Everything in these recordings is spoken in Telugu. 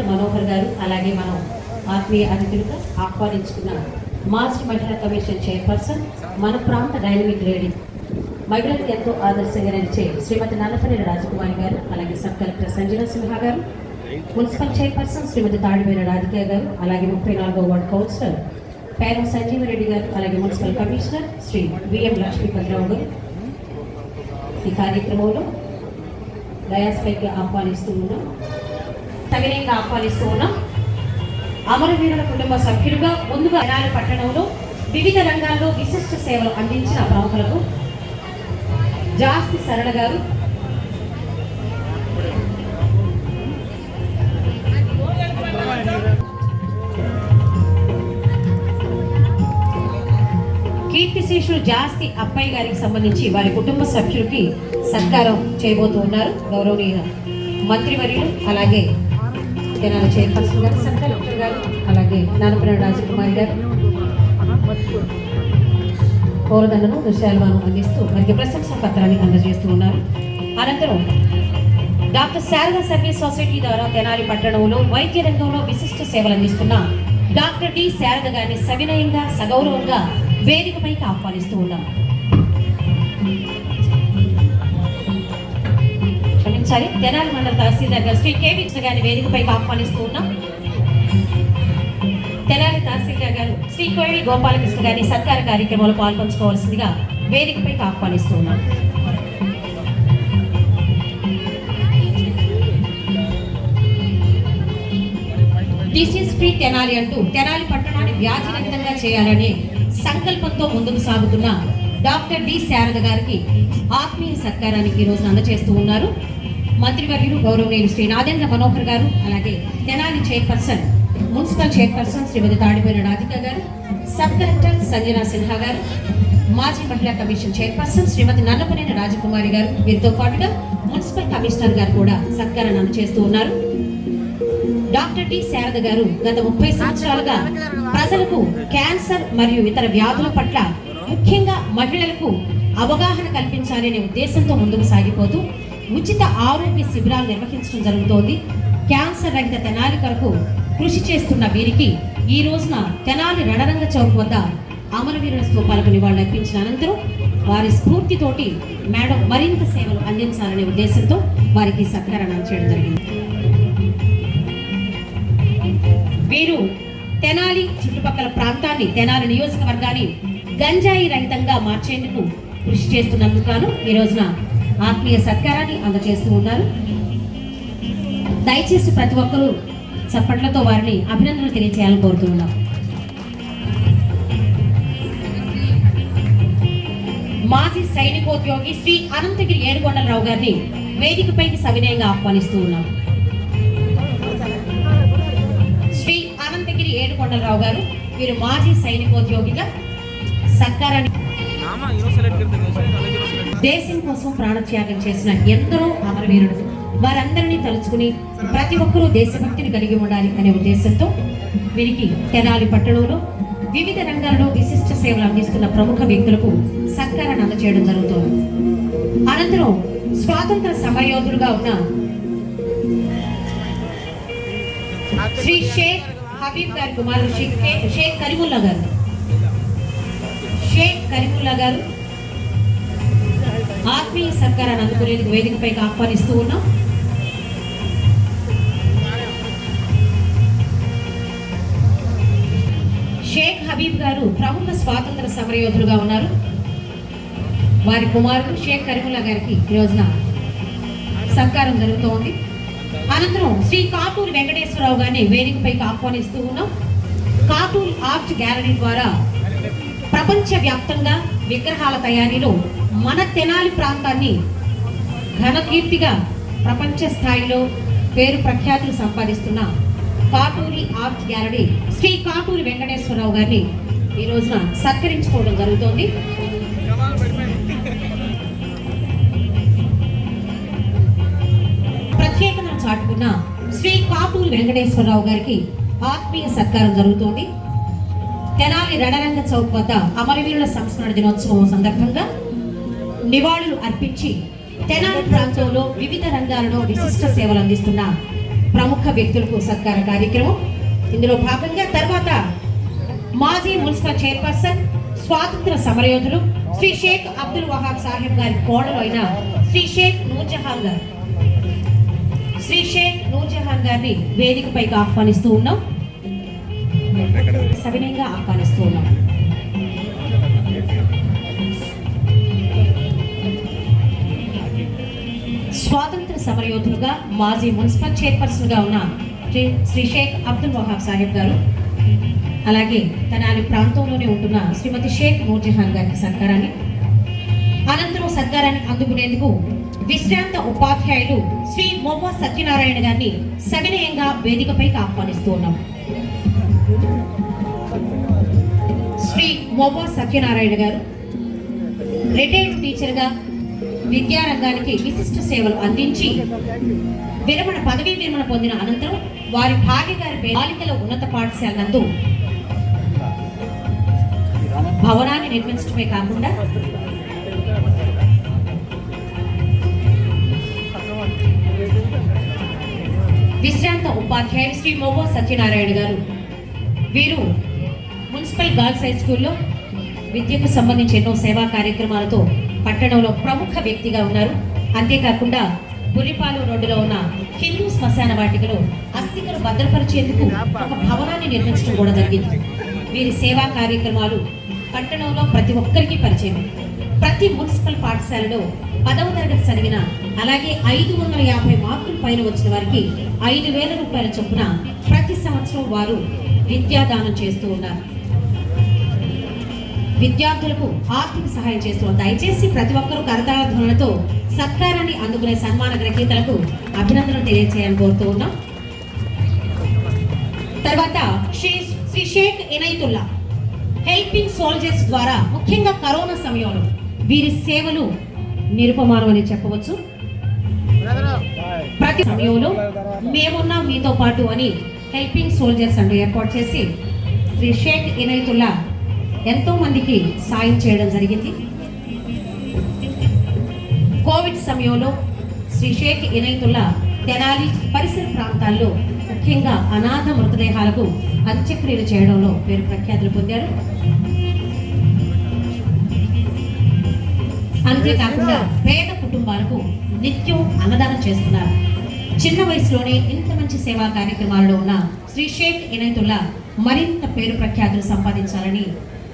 ఆనంద మనోహర్ గారు అలాగే మనం ఆత్మీయ అతిథులుగా ఆహ్వానించుకున్న. మాజీ మహిళా కమిషన్ చైర్పర్సన్ మన ప్రాంత డైనమిక్ లేడీ మహిళలకు ఎంతో ఆదర్శంగా నిలిచే శ్రీమతి నల్లపల్లి రాజకుమారి గారు అలాగే sub collector Sanjana Sinha garu municipal chairperson Shrimati Tadivela Radhika garu అలాగే ముప్పై నాలుగో వార్డు కౌన్సిలర్ పేరం సంజీవరెడ్డి గారు అలాగే municipal commissioner Shri V M Lakshmipathirao garu. ఈ కార్యక్రమంలో డయాస్పైకి ఆహ్వానిస్తూ ఉన్నాం తగినంగా ఆహ్వానిస్తూ ఉన్నాం అమరవీరుల కుటుంబ సభ్యులుగా ముందుగా తెనాలి పట్టణంలో వివిధ రంగాల్లో విశిష్ట సేవలు అందించిన ప్రముఖులకు జాస్తి సరళ గారు. కీర్తిశేషుడు జాస్తి అబ్బాయి గారికి సంబంధించి వారి కుటుంబ సభ్యులకి సత్కారం చేయబోతూ ఉన్నారు గౌరవనీయ మంత్రివర్యులు అలాగే Tenali chairperson garu sub collector garu అలాగే నానపల్లి రాజకుమారి గారు పౌరదండను దృశ్యాలను అందిస్తూ వారికి ప్రశంసా పత్రాన్ని అందజేస్తూ ఉన్నారు. అనంతరం డాక్టర్ శారద సర్వీస్ సొసైటీ ద్వారా తెనాలి పట్టణంలో వైద్య రంగంలో విశిష్ట సేవలు అందిస్తున్న డాక్టర్ డి. శారద గారిని సవినయంగా సగౌరవంగా వేదికపైకి ఆహ్వానిస్తూ ఉన్నాం. క్షమించాలి తెనాలి మండల తహసీల్దార్ గారు శ్రీ కే గారిని వేదికపైకి ఆహ్వానిస్తూ ఉన్నాం. తెనాలి తహసీల్దార్ గారు శ్రీ కోవి గోపాలకృష్ణ గారిని సత్కార కార్యక్రమంలో పాల్పంచుకోవాల్సిందిగా వేదికపైకి ఆహ్వానిస్తూ ఉన్నాం. డిసీజ్ ఫ్రీ తెనాలి అంటూ తెనాలి పట్టణాన్ని వ్యాధి రహితంగా చేయాలనే సంకల్పంతో ముందుకు సాగుతున్న డాక్టర్ డి శారద గారికి ఆత్మీయ సత్కారానికి ఈరోజు అందచేస్తూ అందజేస్తూ ఉన్నారు. మంత్రివర్యులు గౌరవనీయులు శ్రీ నాదేంద్ర మనోహర్ గారు అలాగే Tenali chairperson municipal chairperson Shrimati తాడిపోయిన Radhika గారు సబ్ కలెక్టర్ సంజనా సిన్హా గారు మాజీ మహిళా కమిషన్ చైర్పర్సన్ శ్రీమతి నల్లపనేని రాజకుమారి గారు. వీరితో పాటుగా మున్సిపల్ కమిషనర్ గారు కూడా సత్కారాన్ని చేస్తూ ఉన్నారు. డాక్టర్ టి శారద గారు గత ముప్పై సంవత్సరాలుగా ప్రజలకు క్యాన్సర్ మరియు ఇతర వ్యాధుల పట్ల ముఖ్యంగా మహిళలకు అవగాహన కల్పించాలనే ఉద్దేశంతో ముందుకు సాగిపోతూ ఉచిత ఆరోగ్య శిబిరాలు నిర్వహించడం జరుగుతోంది. క్యాన్సర్ రహిత తెనాలి కొరకు కృషి చేస్తున్న వీరికి ఈ రోజున తెనాలి రణరంగ చౌక్ వద్ద అమరవీరుల స్థూపాలకు నివాళులు అర్పించిన అనంతరం వారి స్ఫూర్తితోటి మేడం మరింత సేవలు అందించాలనే ఉద్దేశంతో వారికి సత్కరణం చేయడం జరిగింది. వీరు తెనాలి చుట్టుపక్కల ప్రాంతాన్ని తెనాలి నియోజకవర్గాన్ని గంజాయి రహితంగా మార్చేందుకు కృషి చేస్తున్నందుకు గాను ఈ రోజున ఆత్మీయ సత్కారాన్ని అందజేస్తూ ఉన్నారు. దయచేసి ప్రతి ఒక్కరూ చప్పట్లతో వారిని అభినందనలు తెలియజేయాలని కోరుతున్నాం మాజీ సైనికోద్యోగి శ్రీ అనంతగిరి ఏడుకొండలరావు గారిని వేదికపైకి సవినయంగా ఆహ్వానిస్తూ ఉన్నాం. శ్రీ అనంతగిరి ఏడుకొండలరావు గారు మీరు మాజీ సైనికోద్యోగిగా సత్కారాన్ని దేశం కోసం ప్రాణత్యాగం చేసిన ఎందరో అమరవీరుడు వారందరినీ తలుచుకుని ప్రతి ఒక్కరూ దేశభక్తిని కలిగి ఉండాలి అనే ఉద్దేశంతో వీరికి తెనాలి పట్టణంలో వివిధ రంగాల్లో విశిష్ట సేవలు అందిస్తున్న ప్రముఖ వ్యక్తులకు సత్కారాన్ని అందచేయడం జరుగుతోంది. అనంతరం స్వాతంత్ర సమయోధులుగా ఉన్న శ్రీ షేక్ హబీబ్ గారి కుమారుడు షేక్ షేక్ కరీముల్లా గారు. షేక్ కరీముల్లా గారు ఆత్మీయ సత్కారాన్ని అందుకునేందుకు వేదికపైకి ఆహ్వానిస్తూ ఉన్నాం. షేక్ హబీబ్ గారు ప్రముఖ స్వాతంత్ర సమరయోధులుగా ఉన్నారు. వారి కుమారుడు షేక్ కరీముల్లా గారికి ఈ రోజున సత్కారం జరుగుతోంది. అనంతరం శ్రీ కాటూరు వెంకటేశ్వరరావు గారిని వేదికపైకి ఆహ్వానిస్తూ ఉన్నాం. కాటూరి ఆర్ట్ గ్యాలరీ ద్వారా ప్రపంచ వ్యాప్తంగా విగ్రహాల తయారీలో మన తెనాలి ప్రాంతాన్ని ఘనకీర్తిగా ప్రపంచ స్థాయిలో పేరు ప్రఖ్యాతులు సంపాదిస్తున్న కాటూరి ఆర్ట్ గ్యాలరీ శ్రీ కాటూరి వెంకటేశ్వరరావు గారిని ఈ రోజున సత్కరించుకోవడం జరుగుతోంది. ప్రత్యేకతను చాటుకున్న శ్రీ కాటూరి వెంకటేశ్వరరావు గారికి ఆత్మీయ సత్కారం జరుగుతోంది. తెనాలి రణరంగ చౌక్ వద్ద అమరవీరుల సంస్మరణ దినోత్సవం సందర్భంగా నివాళులు అర్పించి తెనాలి ప్రాంతంలో వివిధ రంగాలలో విశిష్ట సేవలు అందిస్తున్న ప్రముఖ వ్యక్తులకు సత్కార కార్యక్రమం. ఇందులో భాగంగా తర్వాత మాజీ మున్సిపల్ చైర్పర్సన్ స్వాతంత్ర సమరయోధులు శ్రీ షేక్ అబ్దుల్ వహాబ్ సాహెబ్ గారి కోడలు అయిన శ్రీ షేక్ నూర్జహాన్ గారు. శ్రీ షేక్ నూర్జహాన్ గారిని వేదికపైకి ఆహ్వానిస్తూ ఉన్నాం. సవినయంగా ఆహ్వానిస్తూ ఉన్నాం. స్వాతంత్ర సమరయోధులుగా మాజీ మున్సిపల్ చైర్పర్సన్గా ఉన్న శ్రీ షేక్ అబ్దుల్ వహాబ్ సాహెబ్ గారు అలాగే తెనాలి ప్రాంతంలోనే ఉంటున్న శ్రీమతి షేక్ నూర్జహాన్ గారికి సత్కారాన్ని అనంతరం సత్కారాన్ని అందుకునేందుకు విశ్రాంత ఉపాధ్యాయులు శ్రీ మొవ్వ సత్యనారాయణ గారిని సవినయంగా వేదికపైకి ఆహ్వానిస్తూ ఉన్నాం. మోపా సత్యనారాయణ గారు రిటైర్డ్ టీచర్గా విద్యారంగానికి విశిష్ట సేవలు అందించి విరమణ పదవీ విరమణ పొందిన అనంతరం వారి భార్య గారి బాలికల ఉన్నత పాఠశాల నందు భవనాన్ని నిర్మించడమే కాకుండా విశ్రాంత ఉపాధ్యాయులు శ్రీ మొవ్వ సత్యనారాయణ గారు వీరు మున్సిపల్ గర్ల్స్ హై స్కూల్లో విద్యకు సంబంధించి ఎన్నో సేవా కార్యక్రమాలతో పట్టణంలో ప్రముఖ వ్యక్తిగా ఉన్నారు. అంతేకాకుండా పులిపాలు రోడ్డులో ఉన్న హిందూ శ్మశాన వాటికలో అస్థికలు భద్రపరిచేందుకు ఒక భవనాన్ని నిర్మించడం కూడా జరిగింది. వీరి సేవా కార్యక్రమాలు పట్టణంలో ప్రతి ఒక్కరికి పరిచయం. ప్రతి మున్సిపల్ పాఠశాలలో పదవ తరగతి చదివిన అలాగే ఐదు వందల యాభై మార్కులు పైన వచ్చిన వారికి ఐదు వేల రూపాయల చొప్పున ప్రతి సంవత్సరం వారు విద్యాదానం చేస్తూ ఉన్నారు. విద్యార్థులకు ఆర్థిక సహాయం చేస్తున్నారు దయచేసి ప్రతి ఒక్కరూ కరతాళ సత్కారాన్ని అందుకునే సన్మాన గ్రహీతలకు అభినందనలు తెలియజేయాలని కోరుతూ ఉన్నాం. తర్వాత శ్రీ శ్రీ షేక్ ఇనైతుల్లా హెల్పింగ్ సోల్జర్స్ ద్వారా ముఖ్యంగా కరోనా సమయంలో వీరి సేవలు నిరుపమానం అని చెప్పవచ్చు. ప్రతి సమయంలో మేమున్నా మీతో పాటు అని హెల్పింగ్ సోల్జర్స్ అంటూ ఏర్పాటు చేసి శ్రీ షేక్ ఇనైతుల్లా ఎంతో మందికి సాయం చేయడం జరిగింది. కోవిడ్ సమయంలో శ్రీ షేక్ ఇనైతుల్లా తెనాలి పరిసర ప్రాంతాల్లో ముఖ్యంగా అనాథ మృతదేహాలకు అంత్యక్రియలు చేయడంలో పేరు ప్రఖ్యాతులు పొందారు. అంతేకాకుండా పేద కుటుంబాలకు నిత్యం అన్నదానం చేస్తున్నారు. చిన్న వయసులోనే ఇంత మంచి సేవా కార్యక్రమాల్లో ఉన్న శ్రీ షేక్ ఇనైతుల్లా మరింత పేరు ప్రఖ్యాతులు సంపాదించాలని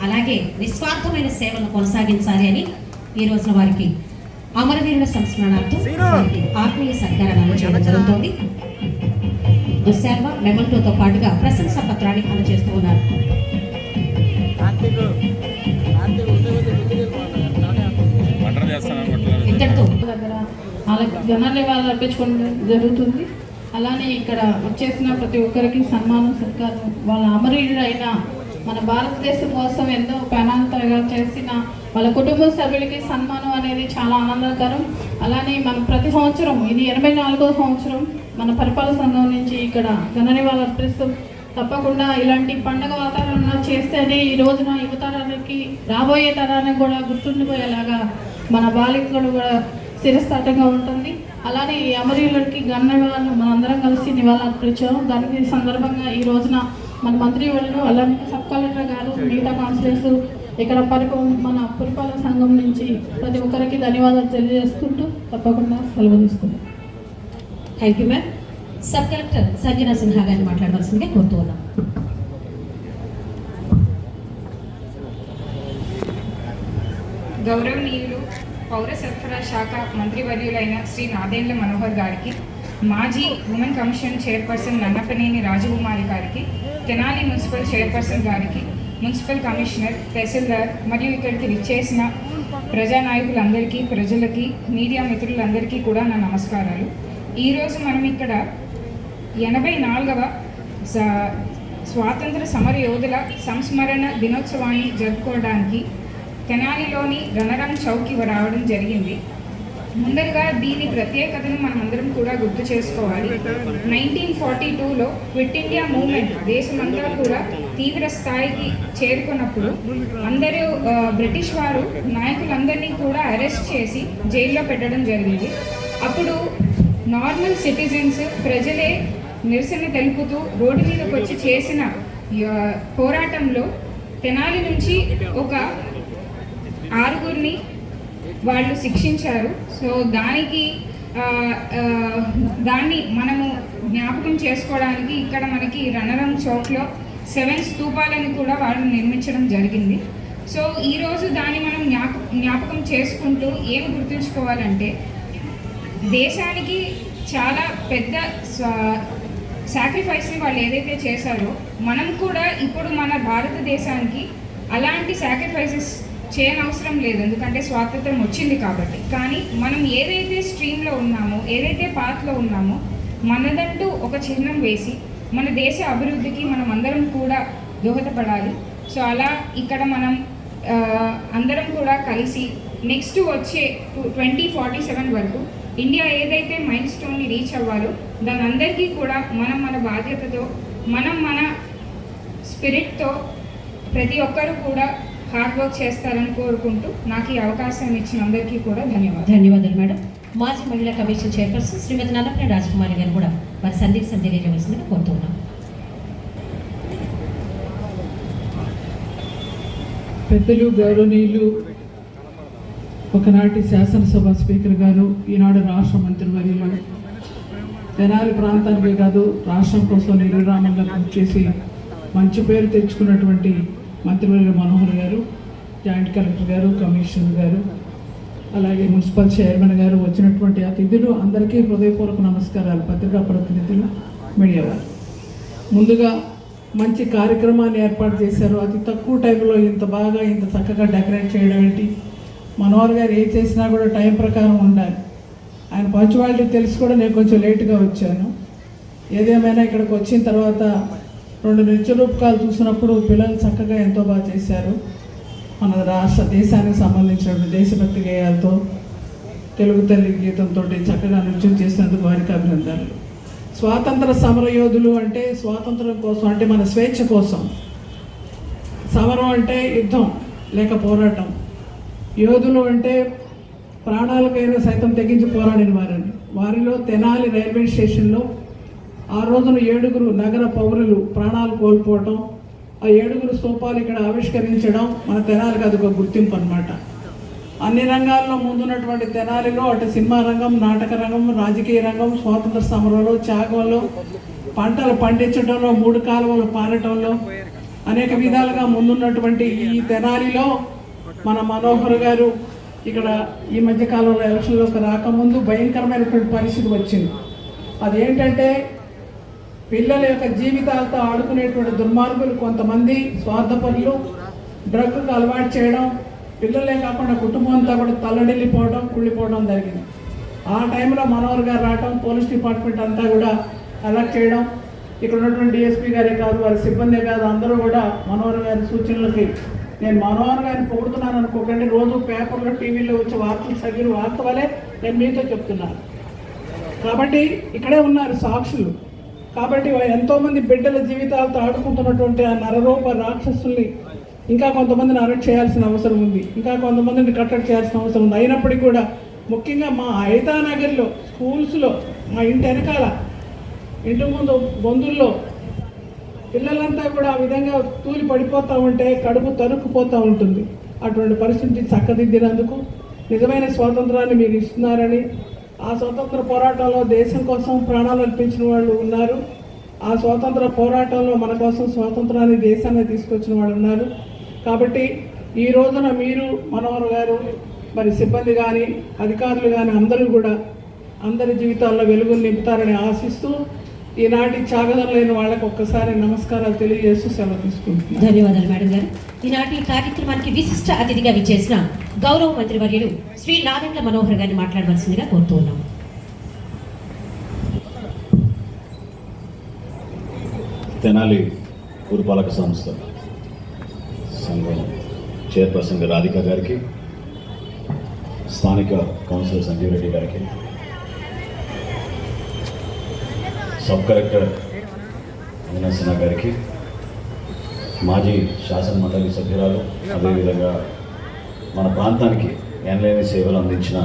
అలాగే నిస్వార్థమైన సేవలను కొనసాగించాలి అని ఈ రోజున వారికి అమరవీరుల సంస్మరణార్థం ఆత్మీయ సత్కారాన్ని అందజేయడం జరుగుతోంది. దుశ్శాల్వ మెమంటోతో పాటుగా ప్రశంసా పత్రాన్ని అందజేస్తూ ఉన్నారు. దగ్గర వాళ్ళకి జనాలు వాళ్ళు అర్పించుకోవడం జరుగుతుంది. అలానే ఇక్కడ వచ్చేసిన ప్రతి ఒక్కరికి సన్మానం సత్కారం. వాళ్ళ అమరీయుడైన మన భారతదేశం కోసం ఎంతో ప్రాణాంతగా చేసిన వాళ్ళ కుటుంబ సభ్యులకి సన్మానం అనేది చాలా ఆనందకరం. అలానే మన ప్రతి సంవత్సరం ఇది ఎనభై నాలుగో సంవత్సరం మన పరిపాలన సంఘం నుంచి ఇక్కడ ఘన వాళ్ళు అర్పిస్తూ తప్పకుండా ఇలాంటి పండగ వాతావరణం చేస్తేనే ఈ రోజున యువతరానికి రాబోయే తరానికి కూడా గుర్తుండిపోయేలాగా మన బాలికలు కూడా శిరస్థాటంగా ఉంటుంది. అలానే ఈ అమరీయులకి గన్నవాళ్ళు మనందరం కలిసి నివాళులు అర్పించాము దానికి సందర్భంగా ఈ రోజున మన మంత్రి వాళ్ళు అలానే సబ్ కలెక్టర్ గారు మిగతా కౌన్సిలర్స్ ఇక్కడ పరకు మన పురపాలక సంఘం నుంచి ప్రతి ఒక్కరికి ధన్యవాదాలు తెలియజేసుకుంటూ తప్పకుండా సెలవు తీసుకుంటాం thank you ma'am sub collector Sanjana Sinha గారిని మాట్లాడవలసిందిగా కోరుతూ ఉన్నాం గౌరవనీయులు పౌర సరఫరా శాఖ మంత్రివర్యులైన శ్రీ నాదేంద్ర మనోహర్ గారికి మాజీ women commission chairperson Nannapaneni Rajakumari గారికి తెనాలి మున్సిపల్ చైర్పర్సన్ గారికి మున్సిపల్ కమిషనర్ తహసీల్దార్ మరియు ఇక్కడికి విచ్చేసిన ప్రజానాయకులందరికీ ప్రజలకి మీడియా మిత్రులందరికీ కూడా నా నమస్కారాలు. ఈరోజు మనం ఇక్కడ ఎనభై నాలుగవ స- స్వాతంత్ర సమర యోధుల సంస్మరణ దినోత్సవాన్ని జరుపుకోవడానికి తెనాలిలోని రణరంగ్ చౌక్కి రావడం జరిగింది. ముందరగా దీని ప్రత్యేకతను మనమందరం కూడా గుర్తు చేసుకోవాలి. నైన్టీన్ ఫార్టీ టూలో క్విట్ ఇండియా మూవ్మెంట్ దేశమంతా కూడా తీవ్ర స్థాయికి చేరుకున్నప్పుడు అందరూ బ్రిటిష్ వారు నాయకులందరినీ కూడా అరెస్ట్ చేసి జైల్లో పెట్టడం జరిగింది. అప్పుడు నార్మల్ సిటిజన్స్ ప్రజలే నిరసన తెలుపుతూ రోడ్డు మీదకి వచ్చి చేసిన పోరాటంలో తెనాలి నుంచి ఒక ఆరుగురిని వాళ్ళు శిక్షించారు. సో దానికి దాన్ని మనము జ్ఞాపకం చేసుకోవడానికి ఇక్కడ మనకి రణరం చౌక్లో సెవెన్ స్తూపాలను కూడా వాళ్ళు నిర్మించడం జరిగింది. సో ఈరోజు దాన్ని మనం జ్ఞాప జ్ఞాపకం చేసుకుంటూ ఏం గుర్తుంచుకోవాలంటే దేశానికి చాలా పెద్ద సాక్రిఫైస్ని వాళ్ళు ఏదైతే చేశారో మనం కూడా ఇప్పుడు మన భారతదేశానికి అలాంటి సాక్రిఫైసెస్ చేయనవసరం లేదు ఎందుకంటే స్వాతంత్రం వచ్చింది కాబట్టి. కానీ మనం ఏదైతే స్ట్రీమ్లో ఉన్నామో ఏదైతే పాత్లో ఉన్నామో మనదంటూ ఒక చిహ్నం వేసి మన దేశ అభివృద్ధికి మనం అందరం కూడా దోహదపడాలి. సో అలా ఇక్కడ మనం అందరం కూడా కలిసి నెక్స్ట్ వచ్చే ట్వంటీ ఫార్టీ సెవెన్ వరకు ఇండియా ఏదైతే మైల్ స్టోన్ని రీచ్ అవ్వాలో దాని అందరికీ కూడా మనం మన బాధ్యతతో మనం మన స్పిరిట్తో ప్రతి ఒక్కరూ కూడా హార్డ్ వర్క్ చేస్తారని కోరుకుంటూ నాకు ఈ అవకాశం ఇచ్చిన అందరికీ కూడా ధన్యవాదాలు. ధన్యవాదాలు మేడం. మాజీ మహిళా కమిషన్ చైర్పర్సన్ శ్రీమతి నల్లపల్లి రాజకుమారి గారు కూడా వారి సందేశం తెలియజేయవలసిందిగా కోరుతున్నాం. పెద్దలు గౌరవనీయులు ఒకనాటి శాసనసభ స్పీకర్ గారు ఈనాడు రాష్ట్ర మంత్రివర్యులు తెనాలి ప్రాంతానికే కాదు రాష్ట్రం కోసం నిర్విరామంగా కృషి చేసి మంచి పేరు తెచ్చుకున్నటువంటి మంత్రివర్యులు మనోహర్ గారు జాయింట్ కలెక్టర్ గారు కమిషనర్ గారు అలాగే మున్సిపల్ చైర్మన్ గారు వచ్చినటువంటి అతిథులు అందరికీ హృదయపూర్వక నమస్కారాలు. పత్రికా ప్రతినిధులు మీడియా వారు. ముందుగా మంచి కార్యక్రమాన్ని ఏర్పాటు చేశారు. అతి తక్కువ టైంలో ఇంత బాగా ఇంత చక్కగా డెకరేట్ చేయడం ఏంటి? మనోహర్ గారు ఏ చేసినా కూడా టైం ప్రకారం ఉండాలి. ఆయన పంచువాలిటీ తెలిసి కూడా నేను కొంచెం లేటుగా వచ్చాను. ఏదేమైనా ఇక్కడికి వచ్చిన తర్వాత రెండు నృత్య రూపకాలు చూసినప్పుడు పిల్లలు చక్కగా ఎంతో బాగా చేశారు. మన రాష్ట్ర దేశానికి సంబంధించిన దేశభక్తి గేయాలతో తెలుగు తల్లి గీతంతో చక్కగా నృత్యం చేసినందుకు వారికి అభినందనలు. స్వాతంత్ర సమరయోధులు అంటే స్వాతంత్రం కోసం అంటే మన స్వేచ్ఛ కోసం. సమరం అంటే యుద్ధం లేక పోరాటం. యోధులు అంటే ప్రాణాలకైనా సైతం తెగించి పోరాడిన వారని. వారిలో తెనాలి రైల్వే స్టేషన్లో ఆ రోజున ఏడుగురు నగర పౌరులు ప్రాణాలు కోల్పోవటం ఆ ఏడుగురు స్తూపాలు ఇక్కడ ఆవిష్కరించడం మన తెనాలికి అది ఒక గుర్తింపు అన్నమాట అన్ని రంగాల్లో ముందున్నటువంటి తెనాలిలో అటు సినిమా రంగం నాటక రంగం రాజకీయ రంగం స్వాతంత్ర సమరంలో త్యాగంలో పంటలు పండించడంలో మూడు కాలువలు పారటంలో అనేక విధాలుగా ముందున్నటువంటి ఈ తెనాలిలో మన మనోహర్ గారు ఇక్కడ ఈ మధ్య కాలంలో ఎలక్షన్లోకి రాకముందు భయంకరమైనటువంటి పరిస్థితి వచ్చింది. అదేంటంటే పిల్లల యొక్క జీవితాలతో ఆడుకునేటువంటి దుర్మార్గులు కొంతమంది స్వార్థపరులు డ్రగ్కు అలవాటు చేయడం పిల్లలే కాకుండా కుటుంబం అంతా కూడా తల్లడిల్లిపోవడం కుళ్ళిపోవడం జరిగింది. ఆ టైంలో మనోహర్ గారు రావడం పోలీస్ డిపార్ట్మెంట్ అంతా కూడా అలర్ట్ చేయడం ఇక్కడ ఉన్నటువంటి డిఎస్పీ గారే కాదు వారి సిబ్బందే కాదు అందరూ కూడా మనోహర్ గారి సూచనలకి నేను మనోహర్ గారిని పొగుడుతున్నాను అనుకోకండి. రోజు పేపర్లో టీవీలో వచ్చే వార్తలు సగిన వార్త వలె నేను మీతో చెప్తున్నాను. కాబట్టి ఇక్కడే ఉన్నారు సాక్షులు. కాబట్టి ఎంతోమంది బిడ్డల జీవితాలతో ఆడుకుంటున్నటువంటి ఆ నరరూప రాక్షసుల్ని ఇంకా కొంతమందిని అరెస్ట్ చేయాల్సిన అవసరం ఉంది. ఇంకా కొంతమందిని కట్టడి చేయాల్సిన అవసరం ఉంది. అయినప్పటికీ కూడా ముఖ్యంగా మా హైతానగర్లో స్కూల్స్లో మా ఇంటి వెనకాల ఇంటి ముందు బొందుల్లో పిల్లలంతా కూడా ఆ విధంగా తూలి పడిపోతూ ఉంటే కడుపు తరుక్కుపోతూ ఉంటుంది. అటువంటి పరిస్థితి చక్కదిద్దినందుకు నిజమైన స్వాతంత్రాన్ని మీరు ఇస్తున్నారని ఆ స్వాతంత్ర పోరాటంలో దేశం కోసం ప్రాణాలు అర్పించిన వాళ్ళు ఉన్నారు. ఆ స్వాతంత్ర పోరాటంలో మన కోసం స్వాతంత్రాన్ని దేశాన్ని తీసుకొచ్చిన వాళ్ళు ఉన్నారు. కాబట్టి ఈ రోజున మీరు మనోహర్ గారు మరి సిబ్బంది కానీ అధికారులు కానీ అందరూ కూడా అందరి జీవితాల్లో వెలుగులు నింపుతారని ఆశిస్తూ ఈనాటి త్యాగదం లేని వాళ్ళకి ఒక్కసారి నమస్కారాలు తెలియజేస్తూ సెలవు తీసుకుంటున్నాను. ధన్యవాదాలు మేడం గారు. ఈనాటి కార్యక్రమానికి విశిష్ట అతిథిగా విచ్చేసిన గౌరవ మంత్రివర్యులు శ్రీ నాదెండ్ల మనోహర్ గారిని మాట్లాడవలసిందిగా కోరుతూ ఉన్నాం. తెనాలి పురపాలక సంస్థ సంఘం చైర్పర్సన్ రాధిక గారికి స్థానిక కౌన్సిలర్ సంజీవ్ రెడ్డి గారికి సబ్ కలెక్టర్ మీనాసిన గారికి మాజీ శాసన మండలి సభ్యురాలు అదేవిధంగా మన ప్రాంతానికి ఎనలేని సేవలు అందించిన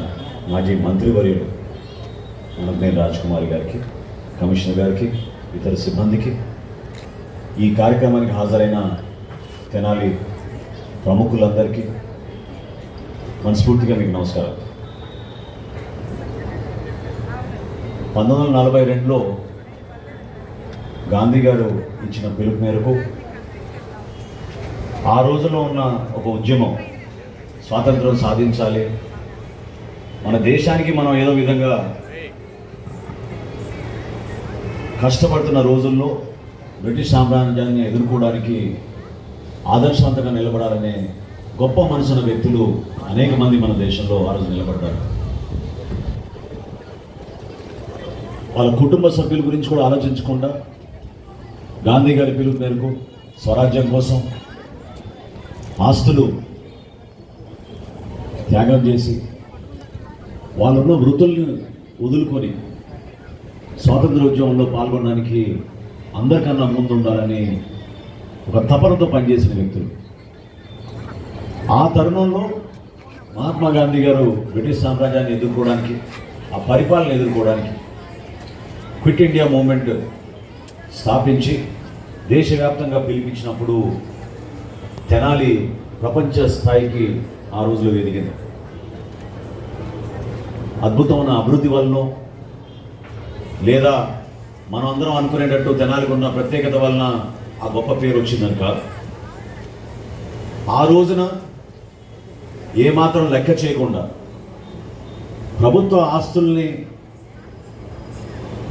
మాజీ మంత్రివర్యులు అనంతనేని రాజ్కుమారి గారికి కమిషనర్ గారికి ఇతర సిబ్బందికి ఈ కార్యక్రమానికి హాజరైన తెనాలి ప్రముఖులందరికీ మనస్ఫూర్తిగా మీకు నమస్కారం పంతొమ్మిది వందల నలభై రెండులో గాంధీ గారు ఇచ్చిన పిలుపు మేరకు ఆ రోజుల్లో ఉన్న ఒక ఉద్యమం స్వాతంత్రం సాధించాలి. మన దేశానికి మనం ఏదో విధంగా కష్టపడుతున్న రోజుల్లో బ్రిటిష్ సామ్రాజ్యాన్ని ఎదుర్కోవడానికి ఆదర్శవంతంగా నిలబడాలనే గొప్ప మనసున్న వ్యక్తులు అనేక మంది మన దేశంలో ఆ రోజు నిలబడ్డారు. వాళ్ళ కుటుంబ సభ్యుల గురించి కూడా ఆలోచించకుండా గాంధీ గారి పిలుపు మేరకు స్వరాజ్యం కోసం ఆస్తులు త్యాగం చేసి వాళ్ళున్న వృత్తుల్ని వదులుకొని స్వాతంత్రోద్యమంలో పాల్గొనడానికి అందరికన్నా ముందు ఉండాలని ఒక తపనతో పనిచేసిన వ్యక్తులు. ఆ తరుణంలో మహాత్మా గాంధీ గారు బ్రిటిష్ సామ్రాజ్యాన్ని ఎదుర్కోవడానికి ఆ పరిపాలన ఎదుర్కోవడానికి క్విట్ ఇండియా మూమెంట్ స్థాపించి దేశవ్యాప్తంగా పిలిపించినప్పుడు తెనాలి ప్రపంచ స్థాయికి ఆ రోజులో ఎదిగింది. అద్భుతమైన అభివృద్ధి వలన లేదా మనం అందరం అనుకునేటట్టు తెనాలికి ఉన్న ప్రత్యేకత వలన ఆ గొప్ప పేరు వచ్చిందని కాదు. ఆ రోజున ఏమాత్రం లెక్క చేయకుండా ప్రభుత్వ ఆస్తుల్ని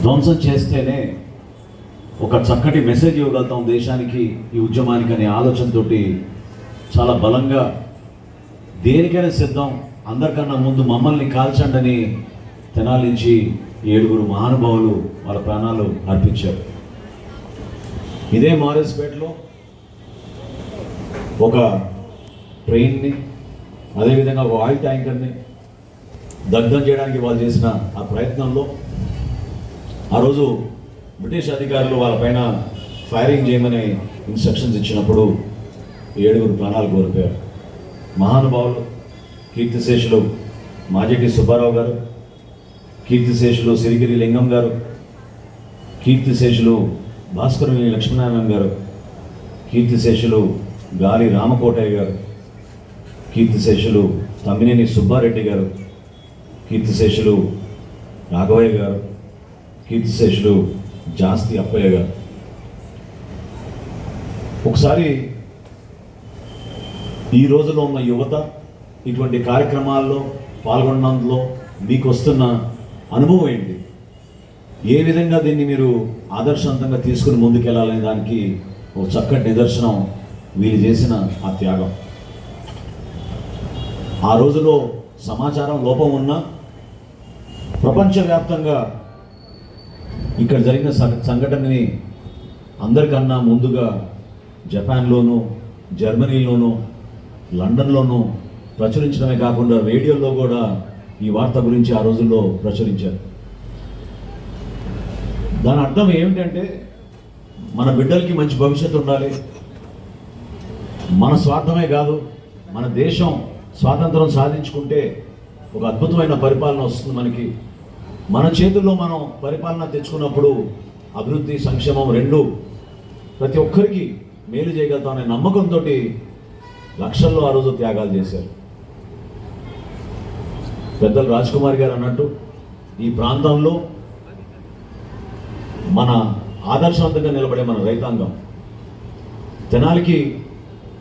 ధ్వంసం చేస్తేనే ఒక చక్కటి మెసేజ్ ఇవ్వగలుగుతాం దేశానికి ఈ ఉద్యమానికి అనే ఆలోచనతో చాలా బలంగా దేనికైనా సిద్ధం అందరికన్నా ముందు మమ్మల్ని కాల్చండి అని తెనాలి నుంచి ఏడుగురు మహానుభావులు వాళ్ళ ప్రాణాలు అర్పించారు. ఇదే మారేస్పేటలో ఒక ట్రైన్ని అదేవిధంగా ఒక ఆయిల్ ట్యాంకర్ని దగ్ధం చేయడానికి వాళ్ళు చేసిన ఆ ప్రయత్నంలో ఆ రోజు బ్రిటిష్ అధికారులు వాళ్ళపైన ఫైరింగ్ చేయమని ఇన్స్ట్రక్షన్స్ ఇచ్చినప్పుడు ఏడుగురు ప్రాణాలు కోల్పోయారు. మహానుభావులు కీర్తిశేషులు మాజెటి సుబ్బారావు గారు కీర్తిశేషులు సిరిగిరి లింగం గారు కీర్తిశేషులు భాస్కరుని లక్ష్మీనారాయణ గారు కీర్తిశేషులు గాలి రామకోటయ్య గారు కీర్తిశేషులు తమ్మినేని సుబ్బారెడ్డి గారు కీర్తిశేషులు రాఘవయ్య గారు కీర్తిశేషులు జాస్తి అప్పయ్య గారు ఒకసారి ఈ రోజులో ఉన్న యువత ఇటువంటి కార్యక్రమాల్లో పాల్గొన్నందులో మీకు వస్తున్న అనుభవం ఏంటి ఏ విధంగా దీన్ని మీరు ఆదర్శవంతంగా తీసుకుని ముందుకెళ్ళాలనే దానికి ఒక చక్కటి నిదర్శనం వీళ్ళు చేసిన ఆ త్యాగం ఆ రోజులో సమాచారం లోపం ఉన్నా ప్రపంచవ్యాప్తంగా ఇక్కడ జరిగిన సంఘటనని అందరికన్నా ముందుగా జపాన్లోనూ జర్మనీలోనూ లండన్లోనూ ప్రచురించడమే కాకుండా రేడియోలో కూడా ఈ వార్త గురించి ఆ రోజుల్లో ప్రచురించారు. దాని అర్థం ఏమిటంటే మన బిడ్డలకి మంచి భవిష్యత్తు ఉండాలి. మన స్వార్థమే కాదు మన దేశం స్వాతంత్రం సాధించుకుంటే ఒక అద్భుతమైన పరిపాలన వస్తుంది మనకి. మన చేతుల్లో మనం పరిపాలన తెచ్చుకున్నప్పుడు అభివృద్ధి సంక్షేమం రెండు ప్రతి ఒక్కరికి మేలు చేయగలుగుతామనే నమ్మకంతో లక్షల్లో ఆ రోజు త్యాగాలు చేశారు. పెద్దలు రాజ్ కుమార్ గారు అన్నట్టు ఈ ప్రాంతంలో మన ఆదర్శవంతంగా నిలబడే మన రైతాంగం తెనాలికి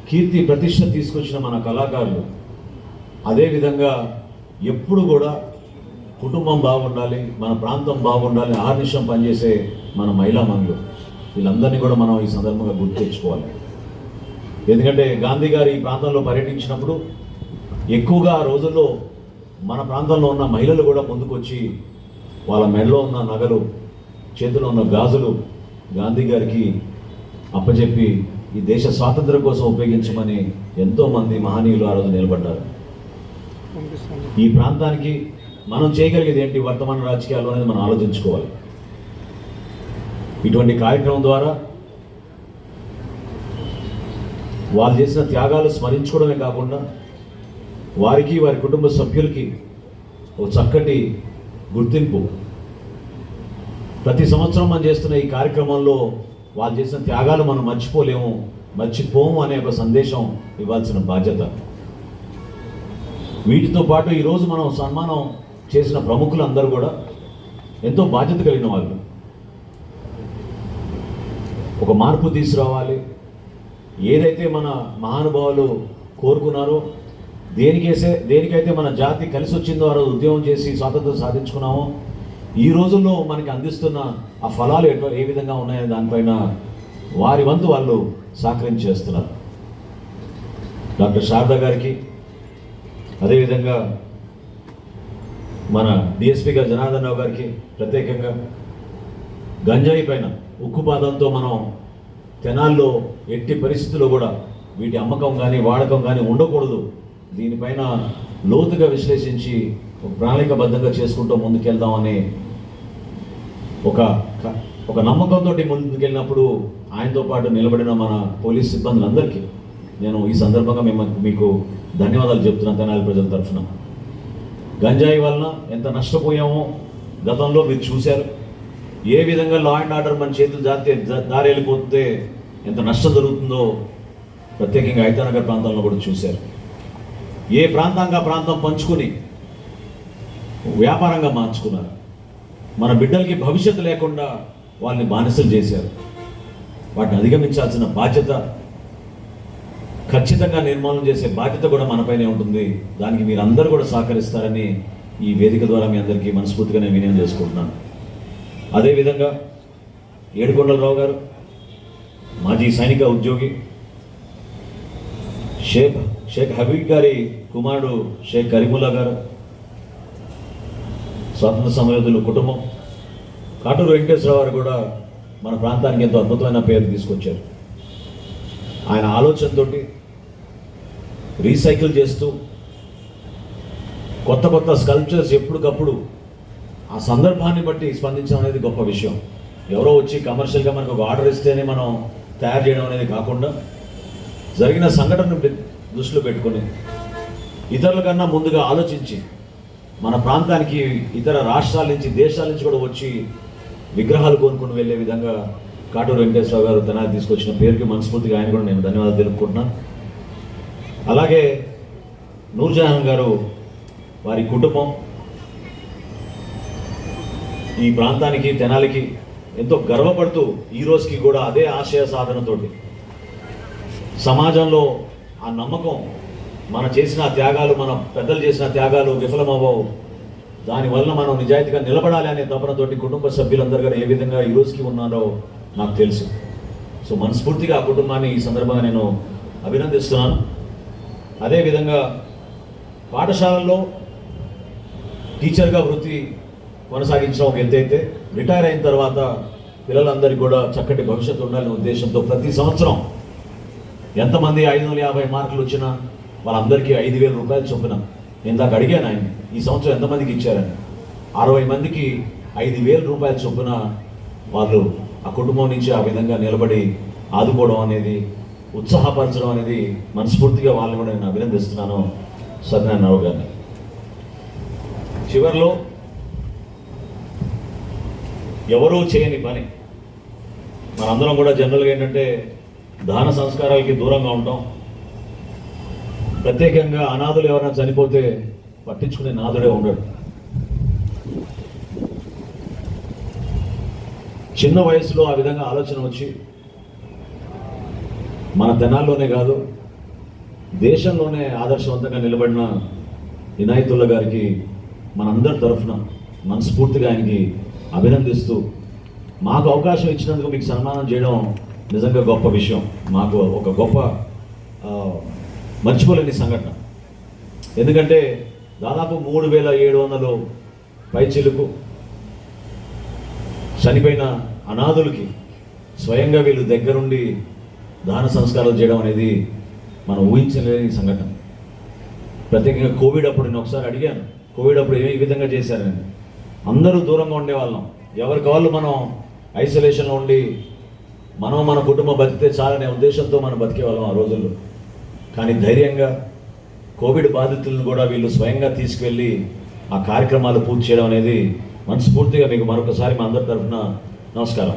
కీర్తి ప్రతిష్ట తీసుకొచ్చిన మన కళాకారులు అదేవిధంగా ఎప్పుడు కూడా కుటుంబం బాగుండాలి మన ప్రాంతం బాగుండాలి ఆర్నిషం పనిచేసే మన మహిళా మనులు వీళ్ళందరినీ కూడా మనం ఈ సందర్భంగా గుర్తు తెచ్చుకోవాలి. ఎందుకంటే గాంధీ గారు ఈ ప్రాంతంలో పర్యటించినప్పుడు ఎక్కువగా ఆ రోజుల్లో మన ప్రాంతంలో ఉన్న మహిళలు కూడా ముందుకొచ్చి వాళ్ళ మెడలో ఉన్న నగలు చేతిలో ఉన్న గాజులు గాంధీ గారికి అప్పచెప్పి ఈ దేశ స్వాతంత్రం కోసం ఉపయోగించమని ఎంతోమంది మహనీయులు ఆ రోజు నిలబడ్డారు. ఈ ప్రాంతానికి మనం చేయగలిగేది ఏంటి? వర్తమాన రాజకీయాలు అనేది మనం ఆలోచించుకోవాలి. ఇటువంటి కార్యక్రమం ద్వారా వాళ్ళు చేసిన త్యాగాలు స్మరించుకోవడమే కాకుండా వారికి వారి కుటుంబ సభ్యులకి ఒక చక్కటి గుర్తింపు. ప్రతి సంవత్సరం మనం చేస్తున్న ఈ కార్యక్రమంలో వాళ్ళు చేసిన త్యాగాలు మనం మర్చిపోలేము మర్చిపోము అనే ఒక సందేశం ఇవ్వాల్సిన బాధ్యత. వీటితో పాటు ఈరోజు మనం సన్మానం చేసిన ప్రముఖులందరూ కూడా ఎంతో బాధ్యత కలిగిన వాళ్ళు. ఒక మార్పు తీసుకురావాలి. ఏదైతే మన మహానుభావులు కోరుకున్నారో దేనికేసే దేనికైతే మన జాతి కలిసి వచ్చిందో ఆ రోజు ఉద్యమం చేసి స్వాతంత్రం సాధించుకున్నామో ఈ రోజుల్లో మనకి అందిస్తున్న ఆ ఫలాలు ఎటు ఏ విధంగా ఉన్నాయనే దానిపైన వారి వంతు వాళ్ళు సహకరించి చేస్తున్నారు. డాక్టర్ శారదా గారికి అదేవిధంగా మన డిఎస్పీగా జనార్దన్ రావు గారికి ప్రత్యేకంగా గంజాయి పైన ఉక్కుపాదంతో మనం తెనాల్లో ఎట్టి పరిస్థితుల్లో కూడా వీటి అమ్మకం కానీ వాడకం కానీ ఉండకూడదు. దీనిపైన లోతుగా విశ్లేషించి ప్రణాళికబద్ధంగా చేసుకుంటూ ముందుకెళ్దామని ఒక ఒక నమ్మకంతో ముందుకెళ్ళినప్పుడు ఆయనతో పాటు నిలబడిన మన పోలీస్ సిబ్బందులందరికీ నేను ఈ సందర్భంగా మేము మీకు ధన్యవాదాలు చెప్తున్నాను తెనాలి ప్రజల తరఫున. గంజాయి వలన ఎంత నష్టపోయామో గతంలో మీరు చూశారు. ఏ విధంగా లా అండ్ ఆర్డర్ మన చేతులు జాతి దారి వెళ్ళిపోతే ఎంత నష్టం జరుగుతుందో ప్రత్యేకంగా ఐతానగర్ ప్రాంతంలో కూడా చూశారు. ఏ ప్రాంతంగా ప్రాంతం పంచుకుని వ్యాపారంగా మార్చుకున్నారు. మన బిడ్డలకి భవిష్యత్తు లేకుండా వాళ్ళని బానిసలు చేశారు. వాటిని అధిగమించాల్సిన బాధ్యత ఖచ్చితంగా నిర్మాణం చేసే బాధ్యత కూడా మనపైనే ఉంటుంది. దానికి మీరందరూ కూడా సహకరిస్తారని ఈ వేదిక ద్వారా మీ అందరికీ మనస్ఫూర్తిగా నేను వినియోగం చేసుకుంటున్నాను. అదేవిధంగా ఏడుకొండలరావు గారు మాజీ సైనిక ఉద్యోగి షేక్ షేక్ హబీబ్ గారి కుమారుడు షేక్ కరీముల్లా గారు స్వాతంత్ర సమయోధుల కుటుంబం కాటూరు వెంకటేశ్వరరావు గారు కూడా మన ప్రాంతానికి ఎంతో అద్భుతమైన పేరు తీసుకొచ్చారు. ఆయన ఆలోచనతోటి రీసైకిల్ చేస్తూ కొత్త కొత్త స్కల్ప్చర్స్ ఎప్పటికప్పుడు ఆ సందర్భాన్ని బట్టి స్పందించడం అనేది గొప్ప విషయం. ఎవరో వచ్చి కమర్షియల్గా మనకు ఒక ఆర్డర్ ఇస్తేనే మనం తయారు చేయడం అనేది కాకుండా జరిగిన సంఘటనను దృష్టిలో పెట్టుకుని ఇతరుల కన్నా ముందుగా ఆలోచించి మన ప్రాంతానికి ఇతర రాష్ట్రాల నుంచి దేశాల నుంచి కూడా వచ్చి విగ్రహాలు కొనుక్కొని వెళ్ళే విధంగా కాటూరు వెంకటేశ్వర గారు తన తీసుకొచ్చిన పేరుకి మనస్ఫూర్తిగా ఆయన కూడా నేను ధన్యవాదాలు తెలుపుకుంటున్నాను. అలాగే నూర్జహాన్ గారు వారి కుటుంబం ఈ ప్రాంతానికి తెనాలికి ఎంతో గర్వపడుతూ ఈ రోజుకి కూడా అదే ఆశయ సాధనతోటి సమాజంలో ఆ నమ్మకం మన చేసిన త్యాగాలు మన పెద్దలు చేసిన త్యాగాలు విఫలమవ్వవు. దానివల్ల మనం నిజాయితీగా నిలబడాలి అనే తపనతోటి కుటుంబ సభ్యులందరూ ఏ విధంగా ఈ రోజుకి ఉన్నారో నాకు తెలుసు. సో మనస్ఫూర్తిగా ఆ కుటుంబాన్ని ఈ సందర్భంగా నేను అభినందిస్తున్నాను. అదేవిధంగా పాఠశాలల్లో టీచర్గా వృత్తి కొనసాగించడం ఒక ఎంతైతే రిటైర్ అయిన తర్వాత పిల్లలందరికీ కూడా చక్కటి భవిష్యత్తు ఉండాలనే ఉద్దేశంతో ప్రతి సంవత్సరం ఎంతమంది ఐదు వందల యాభై మార్కులు వచ్చినా వాళ్ళందరికీ ఐదు వేల రూపాయలు చొప్పున నేను దాకా అడిగాను ఆయన ఈ సంవత్సరం ఎంతమందికి ఇచ్చారని. అరవై మందికి ఐదు వేల రూపాయల చొప్పున వాళ్ళు ఆ కుటుంబం నుంచి ఆ విధంగా నిలబడి ఆదుకోవడం అనేది ఉత్సాహపరచడం అనేది మనస్ఫూర్తిగా వాళ్ళని కూడా నేను అభినందిస్తున్నాను సత్యనారాయణరావు గారిని. చివరిలో ఎవరూ చేయని పని. మనందరం కూడా జనరల్గా ఏంటంటే దాన సంస్కారాలకి దూరంగా ఉంటాం. ప్రత్యేకంగా అనాథులు ఎవరైనా చనిపోతే పట్టించుకునే నాథుడే ఉండడు. చిన్న వయసులో ఆ విధంగా ఆలోచన వచ్చి మన తెనాల్లోనే కాదు దేశంలోనే ఆదర్శవంతంగా నిలబడిన వినాయతుల్లా గారికి మనందరి తరఫున మనస్ఫూర్తిగా ఆయనకి అభినందిస్తూ మాకు అవకాశం ఇచ్చినందుకు మీకు సన్మానం చేయడం నిజంగా గొప్ప విషయం. మాకు ఒక గొప్ప మర్చిపోలేని సంఘటన. ఎందుకంటే దాదాపు మూడు వేల ఏడు వందలు పైచిలుకు చనిపోయిన అనాథులకి స్వయంగా వీళ్ళు దగ్గరుండి దాన సంస్కారాలు చేయడం అనేది మనం ఊహించలేని సంఘటన. ప్రత్యేకంగా కోవిడ్ అప్పుడు నేను ఒకసారి అడిగాను కోవిడ్ అప్పుడు ఏ విధంగా చేశారని. అందరూ దూరంగా ఉండేవాళ్ళం. ఎవరికి వాళ్ళు మనం ఐసోలేషన్లో ఉండి మనం మన కుటుంబం బతికితే చాలనే ఉద్దేశంతో మనం బతికేవాళ్ళం ఆ రోజుల్లో. కానీ ధైర్యంగా కోవిడ్ బాధితులను కూడా వీళ్ళు స్వయంగా తీసుకువెళ్ళి ఆ కార్యక్రమాలు పూర్తి చేయడం అనేది మనస్ఫూర్తిగా మీకు మరొకసారి మా అందరి తరఫున నమస్కారం.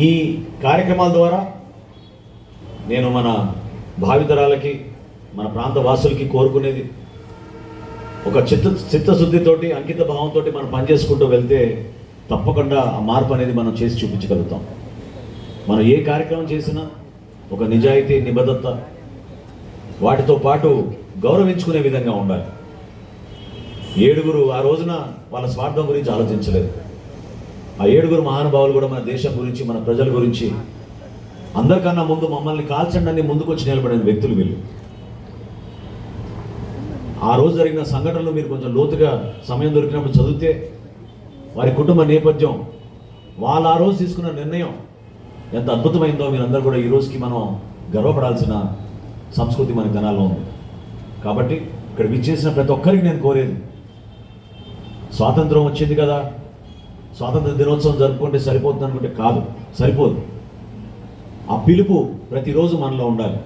ఈ కార్యక్రమాల ద్వారా నేను మన భావితరాలకి మన ప్రాంత వాసులకి కోరుకునేది ఒక చిత్త చిత్తశుద్ధితోటి అంకిత భావంతో మనం పనిచేసుకుంటూ వెళ్తే తప్పకుండా ఆ మార్పు అనేది మనం చేసి చూపించగలుగుతాం. మనం ఏ కార్యక్రమం చేసినా ఒక నిజాయితీ నిబద్ధత వాటితో పాటు గౌరవించుకునే విధంగా ఉండాలి. ఏడుగురు ఆ రోజున వాళ్ళ స్వార్థం గురించి ఆలోచించలేదు. ఆ ఏడుగురు మహానుభావులు కూడా మన దేశం గురించి మన ప్రజల గురించి అందరికన్నా ముందు మమ్మల్ని కాల్చండి అని ముందుకు వచ్చి నిలబడిన వ్యక్తులు వీళ్ళు. ఆ రోజు జరిగిన సంఘటనలు మీరు కొంచెం లోతుగా సమయం దొరికినప్పుడు చదివితే వారి కుటుంబ నేపథ్యం వాళ్ళు ఆ రోజు తీసుకున్న నిర్ణయం ఎంత అద్భుతమైందో మీరందరూ కూడా ఈ రోజుకి మనం గర్వపడాల్సిన సంస్కృతి మన జనాల్లో ఉంది. కాబట్టి ఇక్కడ విచ్చేసిన ప్రతి ఒక్కరికి నేను కోరేది స్వాతంత్రం వచ్చింది కదా స్వాతంత్ర దినోత్సవం జరుపుకుంటే సరిపోతుంది అనుకుంటే కాదు సరిపోదు. ఆ పిలుపు ప్రతిరోజు మనలో ఉండాలి.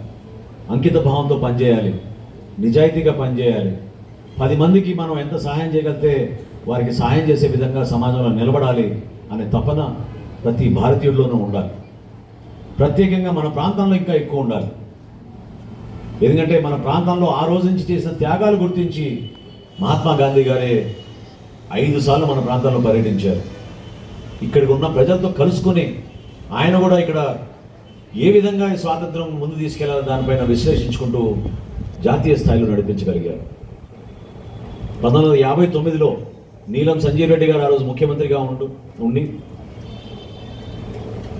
అంకిత భావంతో పనిచేయాలి. నిజాయితీగా పనిచేయాలి. పది మందికి మనం ఎంత సహాయం చేయగలిగితే వారికి సహాయం చేసే విధంగా సమాజంలో నిలబడాలి అనే తపన ప్రతి భారతీయుడిలోనూ ఉండాలి. ప్రత్యేకంగా మన ప్రాంతంలో ఇంకా ఎక్కువ ఉండాలి. ఎందుకంటే మన ప్రాంతంలో ఆ రోజు నుంచి చేసిన త్యాగాలు గుర్తించి మహాత్మా గాంధీ గారే ఐదు సార్లు మన ప్రాంతంలో పర్యటించారు. ఇక్కడికి ఉన్న ప్రజలతో కలుసుకొని ఆయన కూడా ఇక్కడ ఏ విధంగా ఈ స్వాతంత్రం ముందు తీసుకెళ్ళాలి దానిపైన విశ్లేషించుకుంటూ జాతీయ స్థాయిలో నడిపించగలిగారు? పంతొమ్మిది వందల యాభై తొమ్మిదిలో నీలం సంజయ్ రెడ్డి గారు ఆ రోజు ముఖ్యమంత్రిగా ఉండు ఉండి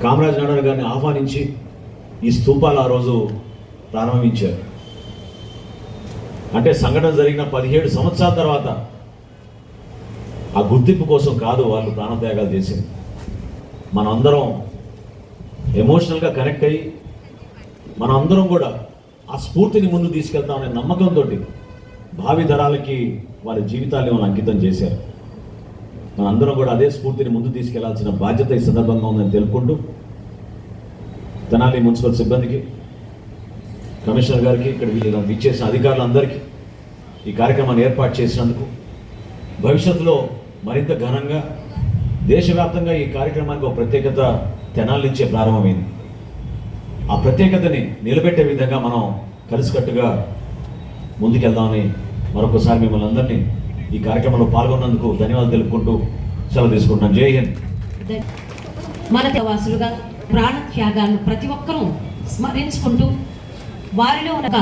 కామరాజ్ నగర్ గారిని ఆహ్వానించి ఈ స్తూపాలు ఆ రోజు ప్రారంభించారు. అంటే సంఘటన జరిగిన పదిహేడు సంవత్సరాల తర్వాత ఆ గుర్తింపు కోసం కాదు వాళ్ళు ప్రాణత్యాగాలు చేసింది. మనందరం ఎమోషనల్గా కనెక్ట్ అయ్యి మనం అందరం కూడా ఆ స్ఫూర్తిని ముందు తీసుకెళ్తామనే నమ్మకంతో భావితరాలకి వారి జీవితాన్ని వాళ్ళు అంకితం చేశారు. మనందరం కూడా అదే స్ఫూర్తిని ముందు తీసుకెళ్ళాల్సిన బాధ్యత ఈ సందర్భంగా ఉందని తెలుపుకుంటూ తెనాలి మున్సిపల్ సిబ్బందికి కమిషనర్ గారికి ఇక్కడ విచ్చేసిన అధికారులందరికీ ఈ కార్యక్రమాన్ని ఏర్పాటు చేసినందుకు భవిష్యత్తులో మరింత ఘనంగా దేశవ్యాప్తంగా ఈ కార్యక్రమానికి ఒక ప్రత్యేకత తెనాల నుంచే ప్రారంభమైంది. ఆ ప్రత్యేకతని నిలబెట్టే విధంగా మనం కలిసికట్టుగా ముందుకెళ్దామని మరొకసారి మిమ్మల్ని అందరినీ ఈ కార్యక్రమంలో పాల్గొన్నందుకు ధన్యవాదాలు తెలుపుకుంటూ సెలవు తీసుకుంటున్నాను జై హింద్. మన వాసులుగా ప్రాణ త్యాగాలను ప్రతి ఒక్కరూ స్మరించుకుంటూ వారిలో ఉన్న